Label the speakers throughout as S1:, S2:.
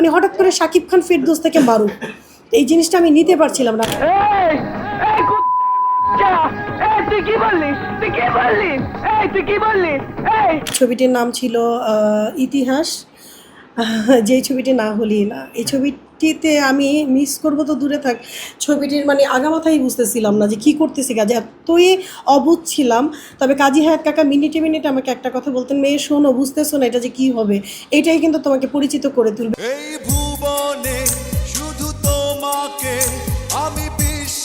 S1: মানে হঠাৎ করে শাকিব খান ফেরদোস থেকে মারুফ এই জিনিসটা আমি নিতে পারছিলাম না। ছবিটির নাম ছিল ইতিহাস। যে ছবিটি না হলি না এই ছবিটিতে আমি মিস করব তো দূরে থাক। ছবিটির মানে আগামাথাই বুঝতেছিলাম না যে কি করতেছি, কাজে এতই অবুধ ছিলাম। তবে কাজী হায়াত কাকা মিনিটে মিনিটে আমাকে একটা কথা বলতেন, মেয়ে, শোনো, বুঝতেছো না এটা যে কি হবে? এটাই কিন্তু তোমাকে পরিচিত করে তুলবে।
S2: এই ভুবনে শুধু তোমাকে আমি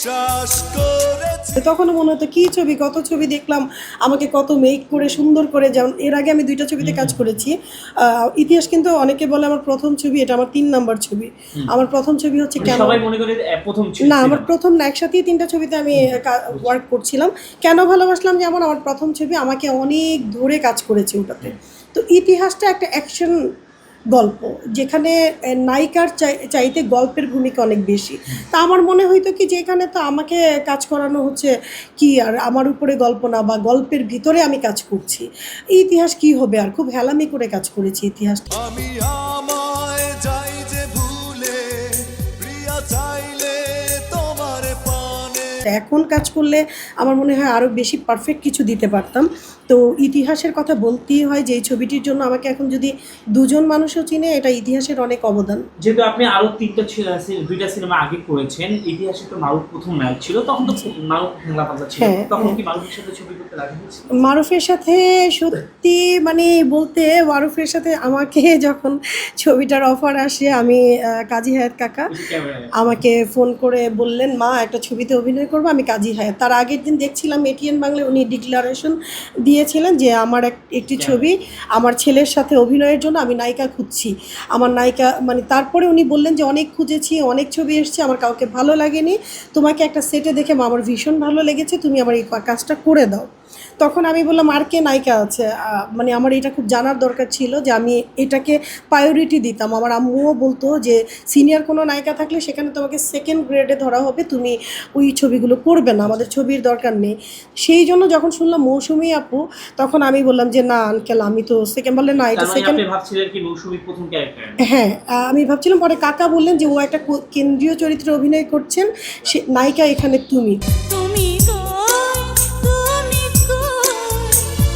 S2: বিশ্বাস করেছি।
S1: তখনও মনে হতো কী ছবি কত ছবি দেখলাম আমাকে কত মেক করে সুন্দর করে যেমন এর আগে আমি দুইটা ছবিতে কাজ করেছি। ইতিহাস কিন্তু অনেকে বলে আমার প্রথম ছবি এটা আমার তিন নাম্বার ছবি। আমার প্রথম ছবি হচ্ছে
S3: মানে
S1: কেন?
S3: মনে
S1: না আমার প্রথম না একসাথেই তিনটা ছবিতে আমি ওয়ার্ক করছিলাম। কেন ভালোবাসলাম যেমন আমার প্রথম ছবি আমাকে অনেক ধরে কাজ করেছে ওটাতে। তো ইতিহাসটা একটা অ্যাকশন গল্প যেখানে নায়িকার চাই- চাইতে গল্পের ভূমিকা অনেক বেশি। তা আমার মনে হইতো কি যে এখানে তো আমাকে কাজ করানো হচ্ছে কি আর আমার উপরে গল্প না বা গল্পের ভিতরে আমি কাজ করছি। এই ইতিহাস কি হবে আর? খুব হেলামি করে কাজ করেছি ইতিহাস
S2: আমি আমায় যাই যে ভুলে প্রিয়া চাইলে তোমার পানে।
S1: এখন কাজ করলে আমার মনে হয় আরও বেশি পারফেক্ট কিছু দিতে পারতাম। তো ইতিহাসের কথা বলতেই হয় যে এই ছবিটির জন্য আমাকে এখন যদি দুজন মানুষও চিনে এটা ইতিহাসের অনেক অবদান।
S3: যেহেতু আপনি আরও তিনটা দুইটা সিনেমা আগে করেছেন ইতিহাসে তো মারুফ প্রথম নায়ক ছিল তখন তো মারুফ ছিল।
S1: হ্যাঁ,
S3: তখন। কি মারুফের সাথে ছবি করতে হয়েছিল
S1: মারুফের সাথে সত্যি মানে বলতে মারুফের সাথে আমাকে যখন ছবিটার অফার আসে আমি কাজী হায়াত কাকা। আমাকে ফোন করে বললেন মা একটা ছবিতে অভিনয় করব আমি কাজী হায়াত। তার আগের দিন দেখছিলাম এটিএন বাংলায় উনি ডিক্লারেশন দিয়েছিলেন যে আমার এক একটি ছবি আমার ছেলের সাথে অভিনয়ের জন্য আমি নায়িকা খুঁজছি। আমার নায়িকা মানে তারপরে উনি বললেন যে অনেক খুঁজেছি অনেক ছবি এসছে আমার কাউকে ভালো লাগেনি। তোমাকে একটা সেটে দেখে আমার ভীষণ ভালো লেগেছে তুমি আমার এই কাজটা করে দাও। তখন আমি বললাম আর কে নায়িকা আছে? মানে আমার এটা খুব জানার দরকার ছিল যে আমি এটাকে প্রায়োরিটি দিতাম। আমার আম্মুও বলতো যে সিনিয়র কোনো নায়িকা থাকলে সেখানে তোমাকে সেকেন্ড গ্রেডে ধরা হবে তুমি ওই ছবিগুলো করবে না আমাদের ছবির দরকার নেই। সেই জন্য যখন শুনলাম মৌসুমি আপু তখন আমি বললাম যে না আনকেল আমি তো সেকেন্ড বললে না এটা সেকেন্ড হ্যাঁ আমি ভাবছিলাম পরে কাকা বললেন যে ও একটা কো- কেন্দ্রীয় চরিত্রে অভিনয় করছেন সে নায়িকা এখানে তুমি।
S4: তুমি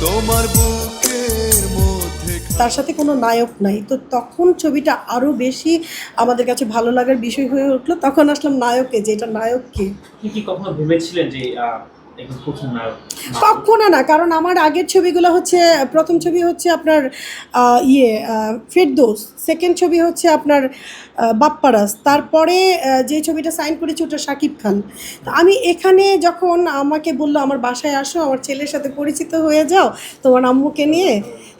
S2: তোমার বুকের মধ্যে
S1: তার সাথে কোনো নায়ক নাই। তো তখন ছবিটা আরও বেশি আমাদের কাছে ভালো লাগার বিষয় হয়ে উঠল। তখন আসলাম নায়কে যে এটা নায়ককে কি?
S3: কি কখনো ভেবেছিলেন যে
S1: কখনো না কারণ আমার আগের ছবিগুলো হচ্ছে প্রথম ছবি হচ্ছে আপনার ইয়ে ফেরদৌস সেকেন্ড ছবি হচ্ছে আপনার আহ, বাপ্পারাজ তারপরে যে ছবিটা সাইন করেছি ওটা শাকিব খান। তো আমি এখানে যখন আমাকে বলল আমার বাসায় আসো আমার ছেলের সাথে পরিচিত হয়ে যাও তোমার আম্মুকে নিয়ে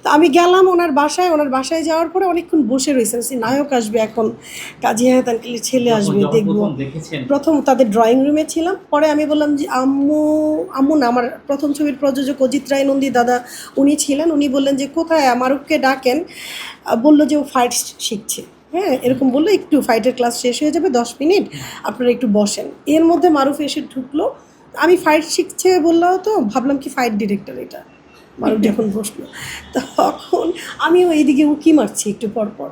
S1: তো আমি গেলাম ওনার বাসায় ওনার বাসায় যাওয়ার পরে অনেকক্ষণ বসে রয়েছে নায়ক আসবে এখন। কাজী হায়াত আঙ্কেলের ছেলে আসবে দেখব।
S3: প্রথম
S1: তাদের ড্রয়িং রুমে ছিলাম পরে আমি বললাম যে আম্মু আম্মু না আমার প্রথম ছবির প্রযোজক অজিত রায় নন্দী দাদা উনি ছিলেন উনি বললেন যে কোথায় মারুফকে ডাকেন বলল যে ও ফাইট শিখছে হ্যাঁ এরকম বলল একটু ফাইটের ক্লাস শেষ হয়ে যাবে দশ মিনিট আপনারা একটু বসেন এর মধ্যে মারুফ এসে ঢুকলো আমি ফাইট শিখছে বলল তো ভাবলাম কি ফাইট ডিরেক্টর এটা মারুফ যখন বসল তখন আমিও এইদিকে উকি মারছি একটু পর পর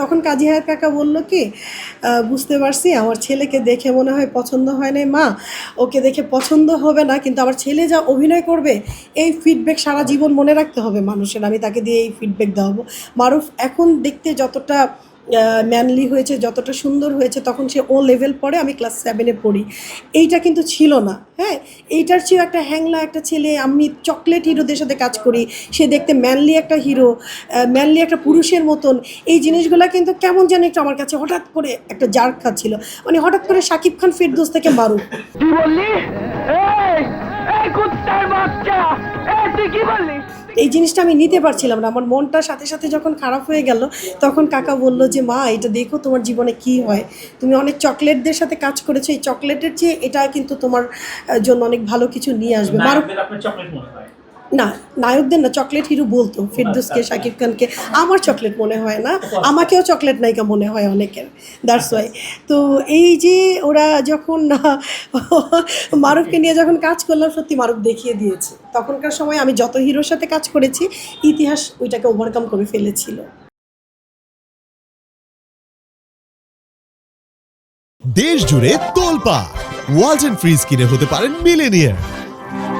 S1: তখন কাজী হায়াত কাকা বলল, কি বুঝতে পারছি, আমার ছেলেকে দেখে মনে হয় পছন্দ হয় নাই। মা, ওকে দেখে পছন্দ হবে না, কিন্তু আমার ছেলে যা অভিনয় করবে, এই ফিডব্যাক সারা জীবন মনে রাখতে হবে মানুষের। আমি তাকে দিয়ে এই ফিডব্যাক দেওয়াবো। মারুফ, এখন দেখতে যতটা ম্যানলি হয়েছে, যতটা সুন্দর হয়েছে, তখন সে ও লেভেল পড়ে, আমি ক্লাস সেভেনে পড়ি। এইটা কিন্তু ছিল না হ্যাঁ? এইটার চেয়েও একটা হ্যাংলা একটা ছেলে, আমি চকলেট হিরোদের সাথে কাজ করি, সে দেখতে ম্যানলি একটা হিরো ম্যানলি একটা পুরুষের মতন। এই জিনিসগুলো কিন্তু কেমন যেন একটু আমার কাছে হঠাৎ করে একটা জার খাচ্ছিল মানে হঠাৎ করে শাকিব খান ফেরদোস থেকে
S5: মারুক বাচ্চা! এই
S1: জিনিসটা আমি নিতে পারছিলাম না। আমার মনটা সাথে সাথে যখন খারাপ হয়ে গেল তখন কাকা বলল যে মা এটা দেখো তোমার জীবনে কি হয়। তুমি অনেক চকলেটদের সাথে কাজ করেছ। এই চকলেটের চেয়ে এটা কিন্তু তোমার জন্য অনেক ভালো কিছু নিয়ে আসবে। না নায়কদের না চকলেট হিরো বলতো ফিরদুসকে শাকিব খানকে। আমার চকলেট মনে হয় না আমাকেও চকলেট নায়িকা মনে হয় অনেকের দ্যাটস ওয়াই তো এই যে ওরা যখন মারুফকে নিয়ে যখন কাজ করলাম সত্যি মারুফ দেখিয়ে দিয়েছে। তখনকার সময় আমি যত হিরোর সাথে কাজ করেছি ইতিহাস ওইটাকে ওভারকাম করে ফেলেছিল।
S6: দেশ জুড়ে তোলপা ওয়ালটন ফ্রিজ কিনে হতে পারেন মিলেনিয়ার